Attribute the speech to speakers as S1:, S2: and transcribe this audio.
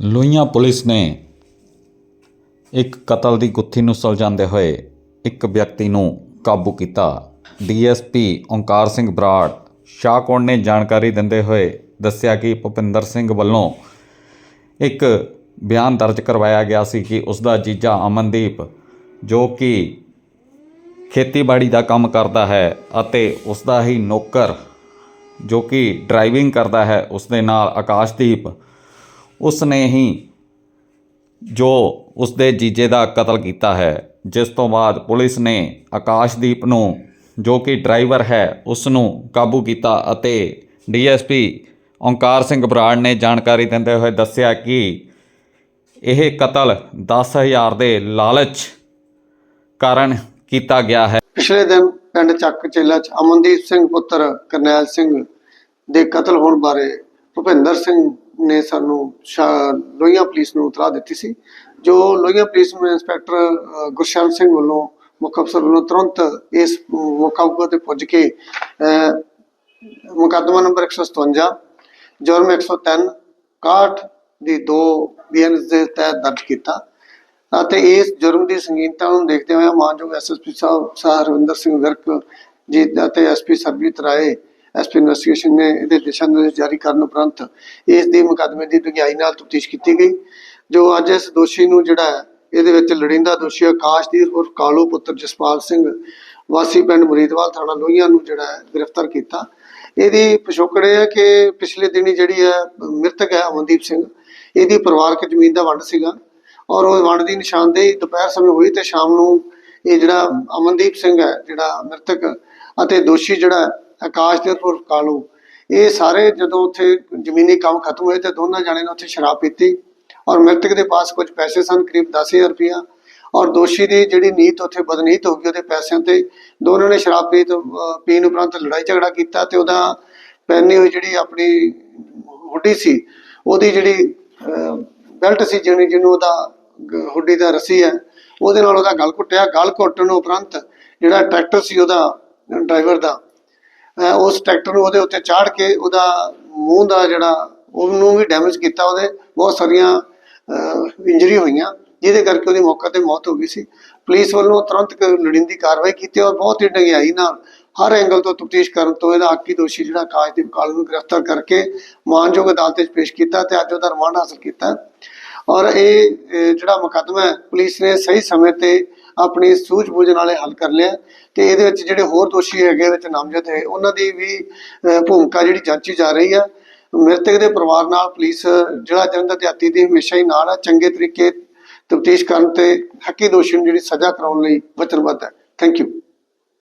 S1: Lohian police ਨੇ ਇੱਕ ਕਤਲ ਦੀ ਗੁੱਥੀ ਨੂੰ ਸੁਲਝਾਉਂਦੇ ਹੋਏ ਇੱਕ ਵਿਅਕਤੀ ਨੂੰ ਕਾਬੂ ਕੀਤਾ। ਡੀਐਸਪੀ ਓਂਕਾਰ ਸਿੰਘ ਬਰਾੜ ਸ਼ਾਹਕੋਟ ਨੇ ਜਾਣਕਾਰੀ ਦਿੰਦੇ ਹੋਏ ਦੱਸਿਆ ਕਿ ਭੁਪਿੰਦਰ ਸਿੰਘ ਵੱਲੋਂ ਇੱਕ ਬਿਆਨ ਦਰਜ ਕਰਵਾਇਆ ਗਿਆ ਸੀ ਕਿ ਉਸ ਦਾ ਜੀਜਾ ਅਮਨਦੀਪ, ਜੋ ਕਿ ਖੇਤੀਬਾੜੀ ਦਾ ਕੰਮ ਕਰਦਾ ਹੈ ਅਤੇ ਉਸ ਦਾ ਹੀ ਨੌਕਰ, ਜੋ ਕਿ ਡਰਾਈਵਿੰਗ ਕਰਦਾ ਹੈ ਉਸ ਦੇ ਨਾਲ ਆਕਾਸ਼ਦੀਪ ਉਸ ਨੇ ਹੀ ਜੋ ਉਸ ਦੇ ਜੀਜੇ ਦਾ ਕਤਲ ਕੀਤਾ ਹੈ, ਜਿਸ ਤੋਂ ਬਾਅਦ ਪੁਲਿਸ ਨੇ ਆਕਾਸ਼ਦੀਪ ਨੂੰ, ਜੋ ਕਿ ਡਰਾਈਵਰ ਹੈ ਉਸ ਨੂੰ ਕਾਬੂ ਕੀਤਾ ਅਤੇ ਡੀਐਸਪੀ ਓਂਕਾਰ ਸਿੰਘ ਬਰਾੜ ਨੇ ਜਾਣਕਾਰੀ ਦਿੰਦੇ ਹੋਏ ਦੱਸਿਆ ਕਿ ਇਹ ਕਤਲ 10000 ਦੇ ਲਾਲਚ ਕਾਰਨ ਕੀਤਾ ਗਿਆ ਹੈ।
S2: ਪਿਛਲੇ ਦਿਨ ਪਿੰਡ ਚੱਕ ਚੇਲਾ ਚ ਅਮਨਦੀਪ ਸਿੰਘ ਪੁੱਤਰ ਕਰਨੈਲ ਸਿੰਘ ਦੇ ਕਤਲ ਹੋਣ ਬਾਰੇ ਭੁਪਿੰਦਰ ਸਿੰਘ ਨੇ ਸਾਨੂੰ ਸ਼ਾ- ਲੋਹੀਆਂ ਪੁਲਿਸ ਨੂੰ ਇਤਲਾਹ ਦਿੱਤੀ ਸੀ। ਜੋ ਲੋਹੀਆਂ ਪੁਲਿਸ ਨੂੰ ਇੰਸਪੈਕਟਰ ਗੁਰਸ਼ਰਨ ਸਿੰਘ ਵੱਲੋਂ ਮੁੱਖ ਅਫਸਰ ਵੱਲੋਂ ਤੁਰੰਤ ਇਸ ਮੌਕਾ ਤੇ ਪੁੱਜ ਕੇ ਮੁਕੱਦਮਾ ਨੰਬਰ 157 ਜੁਰਮ 103 61 ਦੀ ਦੋ ਬੀਐਨਐਸ ਦੇ ਤਹਿਤ ਦਰਜ ਕੀਤਾ। ਅਤੇ ਇਸ ਜੁਰਮ ਦੀ ਸੰਗੀਨਤਾ ਨੂੰ ਦੇਖਦੇ ਹੋਏ ਮਾਨਯੋਗ ਐਸਐਸਪੀ ਸਾਹਿਬ ਸਰ ਹਰਵਿੰਦਰ ਸਿੰਘ ਵਿਰਕ ਜੀ ਅਤੇ SP Sarabjit Rai SP investigation ਨੇ ਇਹਦੇ ਦਿਸ਼ਾ ਨਿਰਦੇਸ਼ ਜਾਰੀ ਕਰਨ ਉਪਰੰਤ ਇਸ ਦੀ ਮੁਕੱਦਮੇ ਦੀ ਡੂੰਘਾਈ ਨਾਲ ਤਫਤੀਸ਼ ਕੀਤੀ ਗਈ ਜੋ ਅੱਜ ਇਸ ਦੋਸ਼ੀ ਨੂੰ ਜਿਹੜਾ ਹੈ, ਇਹਦੇ ਵਿੱਚ ਲੜਿੰਦਾ ਦੋਸ਼ੀ ਆਕਾਸ਼ਦੀਪ ਉਰਫ ਕਾਲੂ ਪੁੱਤਰ ਜਸਪਾਲ ਸਿੰਘ ਵਾਸੀ ਪਿੰਡ ਮੁਰੀਦਵਾਲ ਥਾਣਾ ਲੋਹੀਆਂ ਨੂੰ ਜਿਹੜਾ ਹੈ, ਗ੍ਰਿਫਤਾਰ ਕੀਤਾ। ਇਹਦੀ ਪਿਛੋਕੜ ਇਹ ਹੈ ਕਿ ਪਿਛਲੇ ਦਿਨੀ ਜਿਹੜੀ ਹੈ ਮ੍ਰਿਤਕ ਹੈ ਅਮਨਦੀਪ ਸਿੰਘ ਇਹਦੀ ਪਰਿਵਾਰਕ ਜ਼ਮੀਨ ਦਾ ਵੰਡ ਸੀਗਾ ਔਰ ਉਹ ਵੰਡ ਦੀ ਨਿਸ਼ਾਨਦੇਹੀ ਦੁਪਹਿਰ ਸਮੇਂ ਹੋਈ ਤੇ ਸ਼ਾਮ ਨੂੰ ਇਹ ਜਿਹੜਾ ਅਮਨਦੀਪ ਸਿੰਘ ਹੈ ਜਿਹੜਾ ਮ੍ਰਿਤਕ ਅਤੇ ਦੋਸ਼ੀ ਜਿਹੜਾ ਆਕਾਸ਼ਦੀਪ ਉਰਫ ਕਾਲੂ ਇਹ ਸਾਰੇ ਜਦੋਂ ਉੱਥੇ ਜ਼ਮੀਨੀ ਕੰਮ ਖਤਮ ਹੋਏ ਤੇ ਦੋਨਾਂ ਜਾਣੇ ਨੇ ਉੱਥੇ ਸ਼ਰਾਬ ਪੀਤੀ ਔਰ ਮ੍ਰਿਤਕ ਦੇ ਪਾਸ ਕੁਝ ਪੈਸੇ ਸਨ, ਕਰੀਬ 10000 ਰੁਪਇਆ ਔਰ ਦੋਸ਼ੀ ਦੀ ਜਿਹੜੀ ਨੀਤ ਉੱਥੇ ਬਦਨੀਤ ਹੋ ਗਈ ਉਹਦੇ ਪੈਸਿਆਂ ਤੇ ਦੋਨਾਂ ਨੇ ਸ਼ਰਾਬ ਪੀ ਪੀਣ ਉਪਰੰਤ ਲੜਾਈ ਝਗੜਾ ਕੀਤਾ ਤੇ ਉਹਦਾ ਪਹਿਨੀ ਹੋਈ ਜਿਹੜੀ ਆਪਣੀ ਹੁੱਡੀ ਸੀ, ਉਹਦੀ ਜਿਹੜੀ ਬੈਲਟ ਸੀ ਜਿਹਨੂੰ ਜਿਹਨੂੰ ਉਹਦਾ ਹੁੱਡੀ ਦਾ ਰੱਸੀ ਹੈ, ਉਹਦੇ ਨਾਲ ਉਹਦਾ ਗਲ ਘੁੱਟਿਆ। ਗਲ ਘੁੱਟਣ ਉਪਰੰਤ ਜਿਹੜਾ ਟਰੈਕਟਰ ਸੀ ਉਹਦਾ, ਡਰਾਈਵਰ ਦਾ ਉਸ ਟਰੈਕਟਰ ਨੂੰ ਉਹਦੇ ਉੱਤੇ ਚਾੜ ਕੇ ਉਹਦਾ ਮੂੰਹ ਦਾ ਜਿਹੜਾ ਉਹਨੂੰ ਵੀ ਡੈਮੇਜ ਕੀਤਾ ਉਹਦੇ, ਬਹੁਤ ਸਾਰੀਆਂ ਇੰਜਰੀ ਹੋਈਆਂ, ਜਿਹਦੇ ਕਰਕੇ ਉਹਦੀ ਮੌਕੇ ਤੇ ਮੌਤ ਹੋ ਗਈ ਸੀ। ਪੁਲਿਸ ਵੱਲੋਂ ਤੁਰੰਤ ਕ- ਲੋੜੀਂਦੀ ਕਾਰਵਾਈ ਕੀਤੀ ਔਰ ਬਹੁਤ ਹੀ ਡੰਗਿਆਈ ਨਾਲ ਹਰ ਐਂਗਲ ਤੋਂ ਤਫਤੀਸ਼ ਕਰਨ ਤੋਂ ਇਹਦਾ ਆਕੀ ਦੋਸ਼ੀ ਜਿਹੜਾ ਆਕਾਸ਼ਦੀਪ ਕਾਲੂ ਨੂੰ ਗ੍ਰਿਫਤਾਰ ਕਰਕੇ ਮਾਨਯੋਗ ਅਦਾਲਤ ਵਿੱਚ ਪੇਸ਼ ਕੀਤਾ ਤੇ ਅੱਜ ਉਹਦਾ ਰਿਮਾਂਡ ਹਾਸਲ ਕੀਤਾ। ਔਰ ਇਹ ਜਿਹੜਾ ਮੁਕੱਦਮਾ ਪੁਲਿਸ ਨੇ ਸਹੀ ਸਮੇਂ ਤੇ ਆਪਣੀ ਸੂਝ-ਬੂਝ ਨਾਲੇ ਹੱਲ ਕਰ ਲਿਆ ਤੇ ਇਹਦੇ ਵਿੱਚ ਜਿਹੜੇ ਹੋਰ ਦੋਸ਼ੀ ਹੈਗੇ ਵਿੱਚ ਨਾਮਜ਼ਦ ਹੈ ਉਹਨਾਂ ਦੀ ਵੀ ਅਹ, ਭੂਮਿਕਾ ਜਿਹੜੀ ਜਾਂਚੀ ਜਾ ਰਹੀ ਆ। ਮ੍ਰਿਤਕ ਦੇ ਪਰਿਵਾਰ ਨਾਲ ਪੁਲਿਸ ਜਿਹੜਾ ਜਲੰਧਰ ਦਿਹਾਤੀ ਦੀ ਹਮੇਸ਼ਾ ਹੀ ਨਾਲ ਆ ਚੰਗੇ ਤਰੀਕੇ ਤਫਤੀਸ਼ ਕਰਨ ਤੇ ਹੱਕੀ ਦੋਸ਼ੀ ਨੂੰ ਜਿਹੜੀ ਸਜ਼ਾ ਕਰਾਉਣ ਲਈ ਵਚਨਬੱਧ ਹੈ। Thank you